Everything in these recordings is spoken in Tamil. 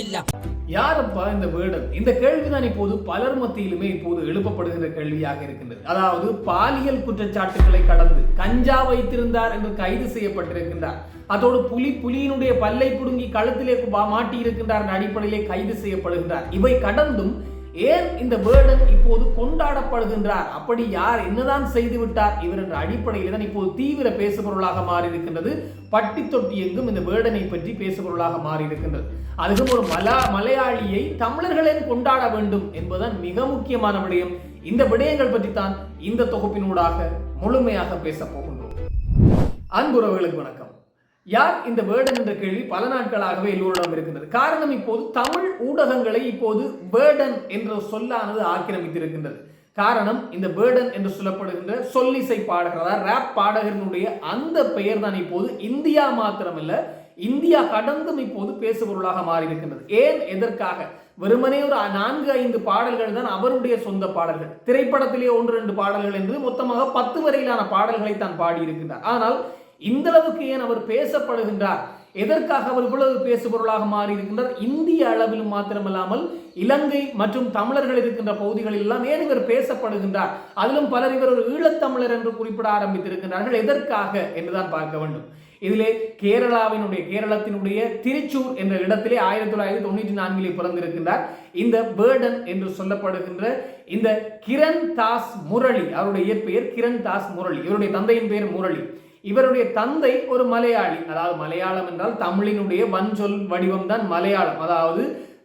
குற்றமில்ல யாரப்பா இந்த வேர்டன் இந்த கேள்விதான் இப்போது பலர் மத்தியிலுமே இப்போது எழுப்பப்படுகின்ற கேள்வியாக இருக்கின்றது. அதாவது பாலியல் குற்றச்சாட்டுகளை கடந்து கஞ்சா வைத்திருந்தார் என்று கைது செய்யப்பட்டிருக்கின்றார். அதோடு புலி புலியினுடைய பல்லை புடுங்கி கழுத்திலே மாட்டி இருக்கின்றார் என்ற அடிப்படையிலே கைது செய்யப்படுகின்றார். இவை கடந்தும் ஏன் இந்த பேர்டன் இப்போது கொண்டாடப்படுகின்றார்? அப்படி யார் என்னதான் செய்து விட்டார் இவர் என்ற அடிப்படையில் தான் இப்போது தீவிர பேசுபொருளாக மாறி இருக்கின்றது பட்டி தொட்டி எங்கும் இந்த பேர்டனை பற்றி பேசுபொருளாக மாறி இருக்கின்றது அதுவும் ஒரு மலா மலையாளியை தமிழர்களே கொண்டாட வேண்டும் என்பதுதான் மிக முக்கியமான விடயம். இந்த விடயங்கள் பற்றி தான் இந்த தொகுப்பினூடாக முழுமையாக பேசப் போகின்றோம். அன்புறவுகளுக்கு வணக்கம். யார் இந்த வேர்டன் என்ற கேள்வி பல நாட்களாகவே எல்லோரிடம் இருக்கின்றது. காரணம் இப்போது தமிழ் ஊடகங்களை இப்போது வேர்டன் என்ற சொல்லானது ஆக்கிரமித்திருக்கின்றது. காரணம் இந்த வேர்டன் என்று சொல்லப்படுகின்ற சொல்லிசை பாடகர் ரேப் பாடகரினுடைய அந்த பெயர் தான் இப்போது இந்தியா மாத்திரமல்ல இந்தியா கடந்தும் இப்போது பேசுபொருளாக மாறியிருக்கின்றது. ஏன் எதற்காக? வெறுமனே ஒரு நான்கு ஐந்து பாடல்கள் தான் அவருடைய சொந்த பாடல்கள். திரைப்படத்திலே ஒன்று ரெண்டு பாடல்கள் என்று மொத்தமாக பத்து வரையிலான பாடல்களை தான் பாடியிருக்கின்றார். ஆனால் இந்த அளவுக்கு ஏன் அவர் பேசப்படுகின்றார்? எதற்காக அவர் இவ்வளவு பேசுபொருளாக மாறி இருக்கின்றார் இந்திய அளவிலும் மாத்திரமல்லாமல் இலங்கை மற்றும் தமிழர்கள் இருக்கின்ற பகுதிகளில் எல்லாம் ஏன் இவர் பேசப்படுகின்றார்? அதிலும் பலர் இவர் ஒரு ஈழத்தமிழர் என்று குறிப்பிட ஆரம்பித்திருக்கின்றார்கள். எதற்காக என்றுதான் பார்க்க வேண்டும். இதிலே கேரளாவினுடைய கேரளத்தினுடைய திருச்சூர் என்ற இடத்திலே ஆயிரத்தி தொள்ளாயிரத்தி தொண்ணூற்றி நான்கிலே பிறந்திருக்கின்றார். இந்த பேர்டன் என்று சொல்லப்படுகின்ற இந்த கிரண் தாஸ் முரளி அவருடைய இயற்பெயர் கிரண் தாஸ் முரளி. இவருடைய தந்தையின் பெயர் முரளி. இவருடைய தந்தை ஒரு மலையாளி. அதாவது மலையாளம் என்றால் தமிழினுடைய வன்சொல் வடிவம் தான் மலையாளம். அதாவது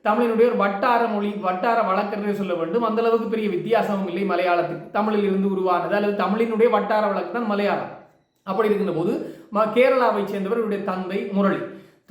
தமிழினுடைய ஒரு வட்டார மொழி வட்டார வழக்கென்றே சொல்ல வேண்டும். அந்த அளவுக்கு பெரிய வித்தியாசமும் இல்லை மலையாளத்துக்கு. தமிழில் இருந்து உருவானது அல்லது தமிழினுடைய வட்டார வழக்கு தான் மலையாளம். அப்படி இருக்கின்ற போது கேரளாவை சேர்ந்தவர் இவருடைய தந்தை முரளி.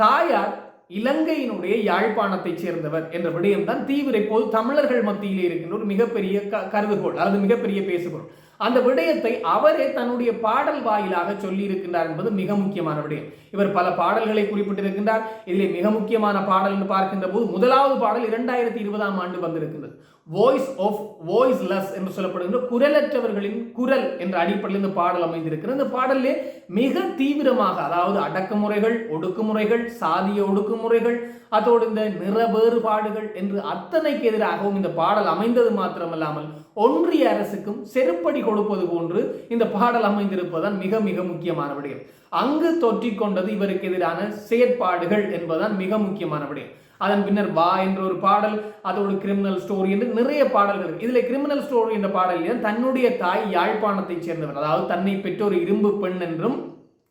தாயார் இலங்கையினுடைய யாழ்ப்பாணத்தைச் சேர்ந்தவர் என்ற விடயம் தான் தீவிர இப்போது தமிழர்கள் மத்தியிலே இருக்கின்ற ஒரு மிகப்பெரிய கருதுகோள் அல்லது மிகப்பெரிய பேசுகோள் அந்த விடயத்தை அவரே தன்னுடைய பாடல் வாயிலாக சொல்லி இருக்கின்றார் என்பது மிக முக்கியமான விடயம். இவர் பல பாடல்களை குறிப்பிட்டிருக்கின்றார். இதிலே மிக முக்கியமான பாடல் என்று பார்க்கின்ற போது முதலாவது பாடல் இரண்டாயிரத்தி இருபதாம் ஆண்டு வந்திருக்கின்றது. வாய்ஸ் ஆஃப் வாய்ஸ்லெஸ் என்று சொல்லப்படுகின்ற குரலற்றவர்களின் குரல் என்ற அடிப்படையில் இந்த பாடல் அமைந்திருக்கிறது. இந்த பாடலே மிக தீவிரமாக அதாவது அடக்குமுறைகள் ஒடுக்குமுறைகள் சாதிய ஒடுக்குமுறைகள் அதோடு இந்த நிற வேறுபாடுகள் என்று அத்தனைக்கு எதிராகவும் இந்த பாடல் அமைந்தது மாத்திரமல்லாமல் ஒன்றிய அரசுக்கும் செருப்படி கொடுப்பது போன்று இந்த பாடல் அமைந்திருப்பதுதான் மிக மிக முக்கியமான விடயம். அங்கு தொற்றிக்கொண்டது இவருக்கு எதிரான செயற்பாடுகள் என்பதுதான் மிக முக்கியமான விடயம். அதன் பின்னர் வா என்ற ஒரு பாடல் அதோடு கிரிமினல் ஸ்டோரி என்று நிறைய பாடல்கள் இதில் கிரிமினல் ஸ்டோரி என்ற பாடலில் தன்னுடைய தாய் யாழ்ப்பாணத்தைச் சேர்ந்தவர் அதாவது தன்னை பெற்றோர் இரும்பு பெண் என்றும்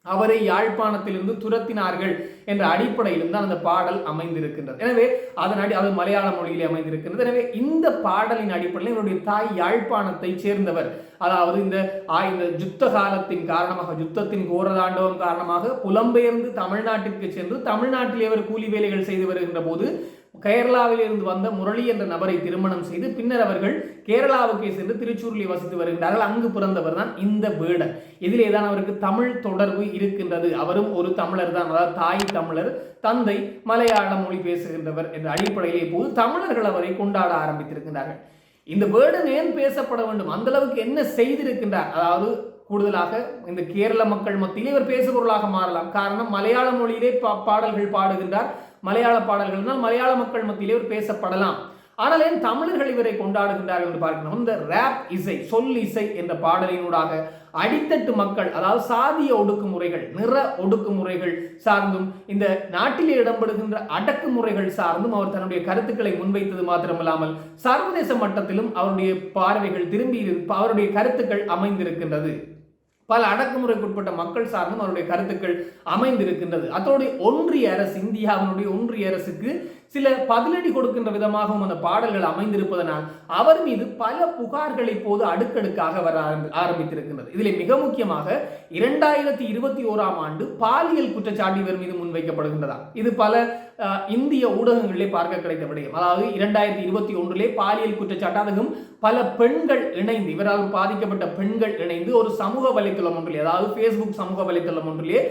அவரை யாழ்ப்பாணத்திலிருந்து துரத்தினார்கள் என்ற அடிப்படையிலும் தான் அந்த பாடல் அமைந்திருக்கின்றது. எனவே அதன் அடி அது மலையாள மொழியிலே அமைந்திருக்கின்றது. எனவே இந்த பாடலின் அடிப்படையில் இவருடைய தாய் யாழ்ப்பாணத்தை சேர்ந்தவர் அதாவது இந்த இந்த யுத்த காலத்தின் காரணமாக யுத்தத்தின் கோரதாண்டவம் காரணமாக புலம்பெயர்ந்து தமிழ்நாட்டிற்கு சென்று தமிழ்நாட்டிலே அவர் கூலி வேலைகள் செய்து வருகின்ற போது கேரளாவில் இருந்து வந்த முரளி என்ற நபரை திருமணம் செய்து பின்னர் அவர்கள் கேரளாவுக்கு சென்று திருச்சூரில் வசித்து வருகின்றார்கள். அங்கு பிறந்தவர் தான் இந்த வேடர் இதிலே தான் அவருக்கு தமிழ் தொடர்பு இருக்கின்றது. அவரும் ஒரு தமிழர் தான். அதாவது தாய் தமிழர் தந்தை மலையாள மொழி பேசுகின்றவர் என்ற அடிப்படையிலே போது தமிழர்கள் அவரை கொண்டாட ஆரம்பித்திருக்கின்றார்கள். இந்த வேர்டன் ஏன் பேசப்பட வேண்டும்? அந்த அளவுக்கு என்ன செய்திருக்கின்றார்? அதாவது கூடுதலாக இந்த கேரள மக்கள் மத்தியிலே இவர் பேசுபொருளாக மாறலாம். காரணம் மலையாள மொழியிலே பாடல்கள் பாடுகின்றார். மலையாள பாடல்கள்னால் மலையாள மக்கள் மத்தியிலே ஒரு பேசப்படலாம். ஆனால் ஏன் தமிழர்கள் இவரை கொண்டாடுகின்றார்கள் என்று பார்க்கணும் இந்த ரேப் இசை சொல் இசை என்ற பாடலினூடாக அடித்தட்டு மக்கள் அதாவது சாதிய ஒடுக்குமுறைகள் நிற ஒடுக்குமுறைகள் சார்ந்தும் இந்த நாட்டிலே இடம்பெறுகின்ற அடக்குமுறைகள் சார்ந்தும் அவர் தன்னுடைய கருத்துக்களை முன்வைத்தது மாத்திரமல்லாமல் சர்வதேச மட்டத்திலும் அவருடைய பார்வைகள் திரும்பி அவருடைய கருத்துக்கள் அமைந்திருக்கின்றது. பல அடக்குமுறைக்குட்பட்ட மக்கள் சார்ந்தும் அவருடைய கருத்துக்கள் அமைந்திருக்கின்றது. அதனுடைய ஒன்றிய அரசு இந்தியாவினுடைய ஒன்றிய அரசுக்கு சில பதிலடி கொடுக்கின்ற விதமாகவும் அந்த பாடல்கள் அமைந்திருப்பதனால் அவர் மீது பல புகார்கள் இப்போது அடுக்கடுக்காக வர ஆரம்பித்திருக்கின்றது. இதில் மிக முக்கியமாக இரண்டாயிரத்தி இருபத்தி ஓராம் ஆண்டு பாலியல் குற்றச்சாட்டு இவர் மீது முன்வைக்கப்படுகின்றதா. இது பல இந்திய ஊடகங்களிலே பார்க்க கிடைத்த விடயம். அதாவது இரண்டாயிரத்தி இருபத்தி ஒன்றிலே பாலியல் குற்றச்சாட்டு அதுவும் பல பெண்கள் இணைந்து இவரால் பாதிக்கப்பட்ட பெண்கள் இணைந்து ஒரு சமூக வலைத்தளம் ஒன்றிலே அதாவது ஃபேஸ்புக் சமூக வலைத்தளம் ஒன்றிலே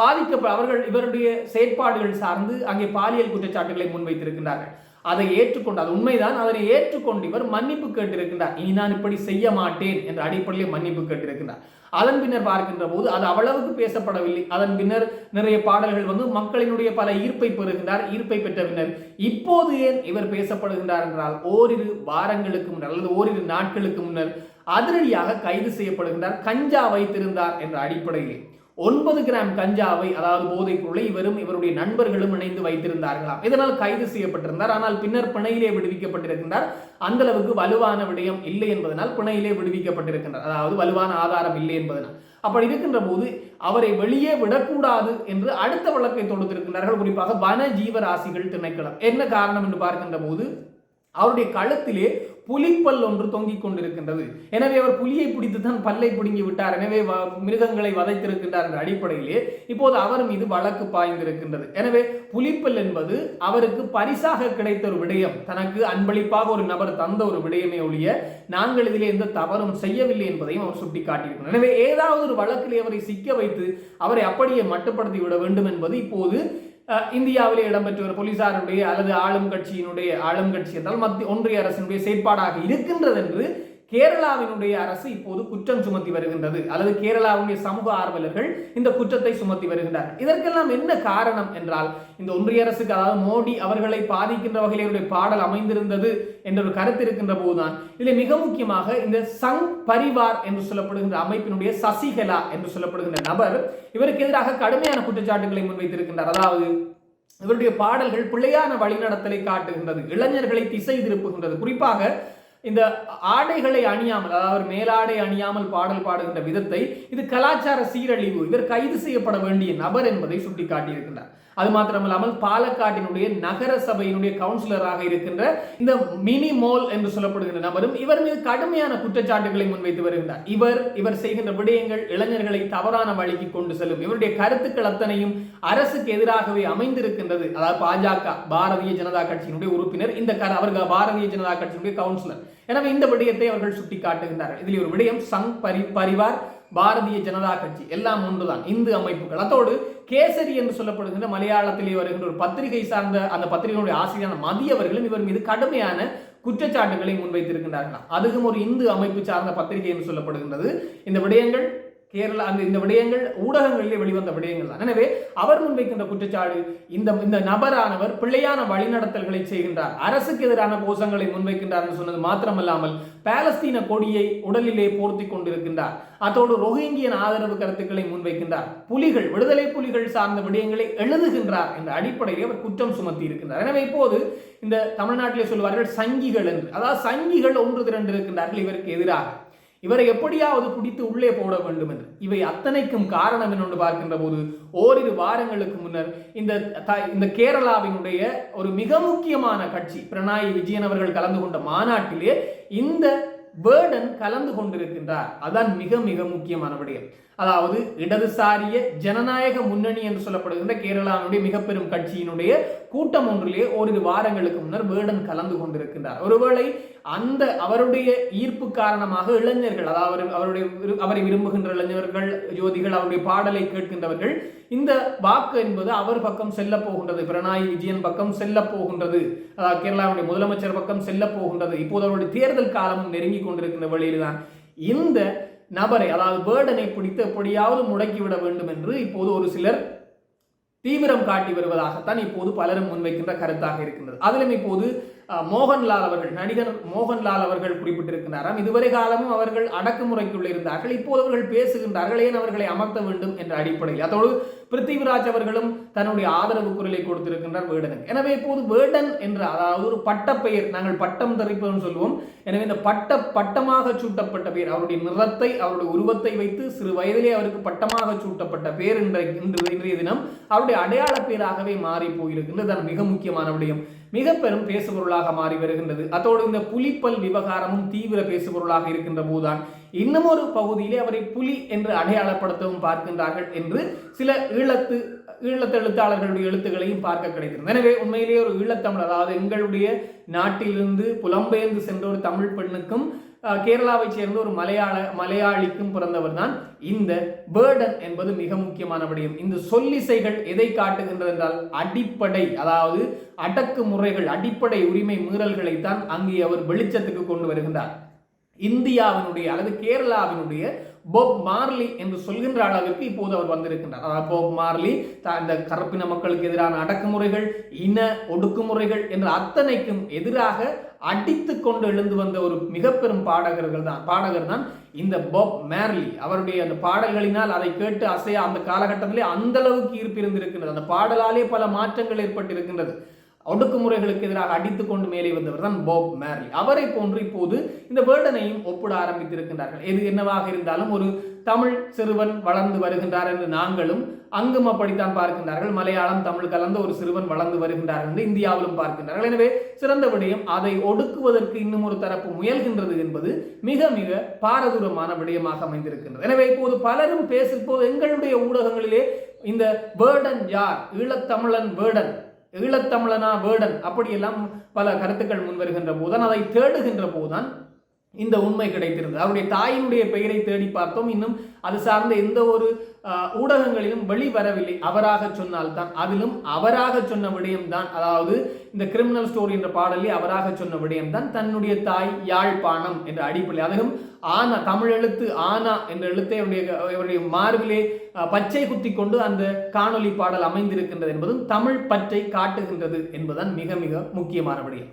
பாதிக்கப்பட்ட அவர்கள் இவருடைய செயற்பாடுகள் சார்ந்து அங்கே பாலியல் குற்றச்சாட்டுகளை முன்வைத்திருக்கின்றார்கள். அதை ஏற்றுக்கொண்டு அது உண்மைதான் அதனை ஏற்றுக்கொண்டு இவர் மன்னிப்பு கேட்டிருக்கின்றார். இனி நான் இப்படி செய்ய மாட்டேன் என்ற அடிப்படையில் மன்னிப்பு கேட்டிருக்கின்றார். அதன் பின்னர் பார்க்கின்ற போது அது அவ்வளவுக்கு பேசப்படவில்லை. அதன் பின்னர் நிறைய பாடல்கள் வந்து மக்களினுடைய பல ஈர்ப்பை பெறுகின்றார் ஈர்ப்பை பெற்ற பின்னர். இப்போது ஏன் இவர் பேசப்படுகின்றார் என்றால் ஓரிரு வாரங்களுக்கு முன்னர் அல்லது ஓரிரு நாட்களுக்கு முன்னர் அதிரடியாக கைது செய்யப்படுகின்றார் கஞ்சா வைத்திருந்தார் என்ற அடிப்படையில். ஒன்பது கிராம் கஞ்சாவை அதாவது போதைப் பொருளை இவரும் இவருடைய நண்பர்களும் இணைந்து வைத்திருந்தார்களாம். இதனால் கைது செய்யப்பட்டிருந்தார். ஆனால் பின்னர் பிணையிலே விடுவிக்கப்பட்டிருக்கின்றார். அந்த அளவுக்கு வலுவான விடயம் இல்லை என்பதனால் பிணையிலே விடுவிக்கப்பட்டிருக்கின்றார். அதாவது வலுவான ஆதாரம் இல்லை என்பதனால். அப்படி இருக்கின்ற போது அவரை வெளியே விடக்கூடாது என்று அடுத்த வழக்கை தொடுத்திருக்கிறார்கள் குறிப்பாக வன ஜீவராசிகள் திணைக்களம். என்ன காரணம் என்று பார்க்கின்ற போது அவருடைய கழுத்திலே புலிப்பல் ஒன்று தொங்கிக் கொண்டிருக்கின்றது. எனவே அவர் புலியை பிடித்து தான் பல்லை பிடுங்கி விட்டார். எனவே மிருகங்களை வதைத்திருக்கின்றார் என்ற அடிப்படையிலே இப்போது அவர் மீது வழக்கு பாய்ந்திருக்கின்றது. எனவே புலிப்பல் என்பது அவருக்கு பரிசாக கிடைத்த ஒரு விடயம். தனக்கு அன்பளிப்பாக ஒரு நபர் தந்த ஒரு விடயமே ஒழிய நாங்கள் இதிலே எந்த தவறும் செய்யவில்லை என்பதையும் அவர் சுட்டிக்காட்டியிருக்கிறார். எனவே ஏதாவது ஒரு வழக்கில் அவரை சிக்க வைத்து அவரை அப்படியே மட்டுப்படுத்தி விட வேண்டும் என்பது இப்போது இந்தியாவிலே இடம்பெற்று ஒரு போலீசாருடைய அல்லது ஆளும் கட்சியினுடைய ஆளும் கட்சி என்றால் மத்திய ஒன்றிய அரசினுடைய செயற்பாடாக இருக்கின்றது என்று கேரளாவினுடைய அரசு இப்போது குற்றம் சுமத்தி வருகின்றது. அல்லது கேரளாவுடைய சமூக ஆர்வலர்கள் இந்த குற்றத்தை சுமத்தி வருகின்றனர் இதற்கெல்லாம் என்ன காரணம் என்றால் இந்த ஒன்றிய அரசுக்கு அதாவது மோடி அவர்களை பாதிக்கின்ற வகையில் பாடல் அமைந்திருந்தது என்ற ஒரு கருத்து இருக்கின்ற போதுதான் இதில் மிக முக்கியமாக இந்த சங் பரிவார் என்று சொல்லப்படுகின்ற அமைப்பினுடைய சசிகலா என்று சொல்லப்படுகின்ற நபர் இவருக்கு எதிராக கடுமையான குற்றச்சாட்டுகளை முன்வைத்திருக்கின்றார். அதாவது இவருடைய பாடல்கள் பிள்ளையான வழிநடத்தலை காட்டுகின்றது இளைஞர்களை திசை திருப்புகின்றது. குறிப்பாக இந்த ஆடைகளை அணியாமல் அதாவது மேலாடை அணியாமல் பாடல் பாடுகின்ற விதத்தை இது கலாச்சார சீரழிவு இவர் கைது செய்யப்பட வேண்டிய நபர் என்பதை சுட்டிக்காட்டியிருக்கின்றார். அது மாத்திரமல்லாமல் பாலக்காட்டினுடைய நகர சபையினுடைய கவுன்சிலராக இருக்கின்ற இந்த மினி மோல் என்று சொல்லப்படுகின்ற நபரும் இவர் மீது கடுமையான குற்றச்சாட்டுகளை முன்வைத்து வருகின்றார். இவர் இவர் செய்கின்ற விடயங்கள் இளைஞர்களை தவறான வழிக்கு கொண்டு செல்லும். இவருடைய கருத்துக்கள் அத்தனையும் அரசுக்கு எதிராகவே அமைந்திருக்கின்றது. அதாவது பாஜக பாரதிய ஜனதா கட்சியினுடைய உறுப்பினர் இந்த அவர்கள் பாரதிய ஜனதா கட்சியினுடைய கவுன்சிலர். எனவே இந்த விடயத்தை அவர்கள் சுட்டி காட்டுகின்றார்கள் இதில் ஒரு விடயம் சங் பரி பரிவார் பாரதிய ஜனதா கட்சி எல்லாம் ஒன்றுதான். இந்து அமைப்புகள். அதோடு கேசரி என்று சொல்லப்படுகின்ற மலையாளத்திலே வருகின்ற ஒரு பத்திரிகை சார்ந்த அந்த பத்திரிகையினுடைய ஆசிரியரான மதியவர்களும் இவர் மீது கடுமையான குற்றச்சாட்டுகளை முன்வைத்திருக்கின்றார்களாம் அதுவும் ஒரு இந்து அமைப்பு சார்ந்த பத்திரிகை என்று சொல்லப்படுகின்றது. இந்த விடயங்கள் கேரளா அந்த இந்த விடயங்கள் ஊடகங்களிலே வெளிவந்த விடயங்கள் தான். எனவே அவர் முன்வைக்கின்ற குற்றச்சாட்டு இந்த இந்த நபரானவர் பிள்ளையான வழிநடத்தல்களை செய்கின்றார். அரசுக்கு எதிரான கோஷங்களை முன்வைக்கின்றார் என்று சொன்னது மாத்திரமல்லாமல் பாலஸ்தீன கொடியை உடலிலே போர்த்தி கொண்டிருக்கின்றார். அதோடு ரோஹிங்கியன் ஆதரவு கருத்துக்களை முன்வைக்கின்றார் புலிகள் விடுதலை புலிகள் சார்ந்த விடயங்களை எழுதுகின்றார் என்ற அடிப்படையில் அவர் குற்றம் சுமத்தி இருக்கின்றார். எனவே இப்போது இந்த தமிழ்நாட்டிலே சொல்வார்கள் சங்கிகள் என்று. அதாவது சங்கிகள் ஒன்று திரண்டு இருக்கின்றார்கள் இவருக்கு எதிராக. இவரை எப்படியாவது பிடித்து உள்ளே போட வேண்டும் என்று. இவை அத்தனைக்கும் காரணம் என்று பார்க்கின்ற போது ஓரிரு வாரங்களுக்கு முன்னர் இந்த இந்த கேரளாவினுடைய ஒரு மிக முக்கியமான கட்சி பிரணாயி விஜயன் அவர்கள் கலந்து கொண்ட மாநாட்டிலே இந்த பேர்டன் கலந்து கொண்டிருக்கின்றார். அதான் மிக மிக முக்கியமான விடயம். அதாவது இடதுசாரிய ஜனநாயக முன்னணி என்று சொல்லப்படுகின்ற கேரளாவுடைய மிக பெரும் கட்சியினுடைய கூட்டம் ஒன்றிலே ஓரிரு வாரங்களுக்கு முன்னர் வேர்டன் கலந்து கொண்டிருக்கின்றார். ஒருவேளை அந்த அவருடைய ஈர்ப்பு காரணமாக இளைஞர்கள் அதாவது அவருடைய அவரை விரும்புகின்ற இளைஞர்கள் ஜோதிகள் அவருடைய பாடலை கேட்கின்றவர்கள் இந்த வாக்கு என்பது அவர் பக்கம் செல்ல போகின்றது பிரணாயி விஜயன் பக்கம் செல்ல போகின்றது அதாவது கேரளாவுடைய முதலமைச்சர் பக்கம் செல்ல போகின்றது. இப்போது அவருடைய தேர்தல் காலமும் நெருங்கி கொண்டிருக்கின்ற வழியில்தான் இந்த நபரை அதாவது பேர்டனை பிடித்து எப்படியாவது முடக்கிவிட வேண்டும் என்று இப்போது ஒரு சிலர் தீவிரம் காட்டி வருவதாகத்தான் இப்போது பலரும் முன்வைக்கின்ற கருத்தாக இருக்கின்றது. அதிலும் இப்போது மோகன்லால் அவர்கள் நடிகர் மோகன்லால் அவர்கள் குறிப்பிட்டிருக்கிறாராம். இதுவரை காலமும் அவர்கள் அடக்குமுறைக்குள்ளே இருந்தார்கள். இப்போது அவர்கள் பேசுகின்றார்கள். ஏன் அவர்களை அமர்த்த வேண்டும் என்ற அடிப்படையில்? அதோடு பிருத்திவிராஜ் அவர்களும் தன்னுடைய ஆதரவு குரலை கொடுத்திருக்கின்றார் வேடனுக்கு. எனவே இப்போது வேடன் என்ற அதாவது ஒரு பட்டப்பெயர் நாங்கள் பட்டம் தரிப்பதும் சொல்லுவோம். எனவே இந்த பட்ட பட்டமாக சூட்டப்பட்ட பெயர் அவருடைய நிறத்தை அவருடைய உருவத்தை வைத்து சிறு வயதிலே அவருக்கு பட்டமாக சூட்டப்பட்ட பெயர் என்ற இன்று இன்றைய தினம் அவருடைய அடையாள பெயராகவே மாறி போயிருக்கின்றது. மிக முக்கியமான விடயம். மிக பெரும் பேசுபொருளாக மாறி வருகின்றது. அதோடு இந்த புலிப்பல் விவகாரமும் தீவிர பேசுபொருளாக இருக்கின்ற போதுதான் இன்னும் ஒரு பகுதியிலே அவரை புலி என்று அடையாளப்படுத்தவும் பார்க்கின்றார்கள் என்று சில ஈழத்து ஈழத்து எழுத்தாளர்களுடைய எழுத்துக்களையும் பார்க்க கிடைக்கிறது எனவே உண்மையிலேயே ஒரு ஈழத்தமிழ் அதாவது எங்களுடைய நாட்டிலிருந்து புலம்பெயர்ந்து சென்ற ஒரு தமிழ் பெண்ணுக்கும் கேரளாவை சேர்ந்த ஒரு மலையாள மலையாளிக்கும் பிறந்தவர் தான் இந்த பேர்டன் என்பது மிக முக்கியமான விடயம். இந்த சொல்லிசைகள் எதை காட்டுகின்றது என்றால் அடிப்படை அதாவது அடக்குமுறைகள் அடிப்படை உரிமை மீறல்களை தான் அங்கே அவர் வெளிச்சத்துக்கு கொண்டு வருகின்றார். இந்தியாவினுடைய அல்லது கேரளாவினுடைய போப் மார்லி என்று சொல்கின்ற அளவிற்கு இப்போது அவர் வந்திருக்கின்றார். அதாவது போப் மார்லி த- இந்த கருப்பின மக்களுக்கு எதிரான அடக்குமுறைகள் இன ஒடுக்குமுறைகள் என்ற அத்தனைக்கும் எதிராக அடித்து கொண்டு எழுந்து வந்த ஒரு மிக பெரும் பாடகர்கள் தான் பாடகர் தான் இந்த பாப் மேர்லி அவருடைய அந்த பாடல்களினால் அதை கேட்டு அசையா அந்த காலகட்டத்திலே அந்த அளவுக்கு ஈர்ப்பு இருந்திருக்கின்றது அந்த பாடலாலே பல மாற்றங்கள் ஏற்பட்டிருக்கின்றது. ஒடுக்குமுறைகளுக்கு எதிராக அடித்து கொண்டு மேலே வந்தவர் தான் பாப் மேர்லி. அவரை போன்று இப்போது இந்த வேர்டனையும் ஒப்பிட ஆரம்பித்திருக்கின்றார்கள். எது என்னவாக இருந்தாலும் ஒரு தமிழ் சிறுவன் வளர்ந்து வருகின்றார் என்று நாங்களும் அங்கும் அப்படித்தான் பார்க்கின்றார்கள். மலையாளம் தமிழ் கலந்த ஒரு சிறுவன் வளர்ந்து வருகின்றார் என்று இந்தியாவிலும் பார்க்கின்றார்கள். எனவே சிறந்த விடயம் அதை ஒடுக்குவதற்கு இன்னும் ஒரு தரப்பு முயல்கின்றது என்பது மிக மிக பாரதூரமான விடயமாக அமைந்திருக்கின்றது. எனவே இப்போது பலரும் பேசும்போது எங்களுடைய ஊடகங்களிலே இந்த வேர்டன் யார்? ஈழத்தமிழன் வேர்டன் ஈழத்தமிழனா வேர்டன் அப்படியெல்லாம் பல கருத்துக்கள் முன்வருகின்ற போதுதான் அதை தேடுகின்ற போதுதான் இந்த உண்மை கிடைத்திருந்தது. அவருடைய தாயினுடைய பெயரை தேடி பார்த்தோம். இன்னும் அது சார்ந்த எந்த ஒரு ஊடகங்களிலும் ஊடகங்களிலும் வெளிவரவில்லை அவராக சொன்னால்தான். அதிலும் அவராக சொன்ன விடயம்தான். அதாவது இந்த கிரிமினல் ஸ்டோரி என்ற பாடலில் அவராக சொன்ன விடயம்தான். தன்னுடைய தாய் யாழ்ப்பாணம் என்ற அடிப்படை அதிலும் ஆனா தமிழ் எழுத்து ஆனா என்ற எழுத்தை அவருடைய அவருடைய மார்பிலே பச்சை குத்தி கொண்டு அந்த காணொலி பாடல் அமைந்திருக்கின்றது என்பதும் தமிழ் பற்றை காட்டுகின்றது என்பதுதான் மிக மிக முக்கியமான விடயம்.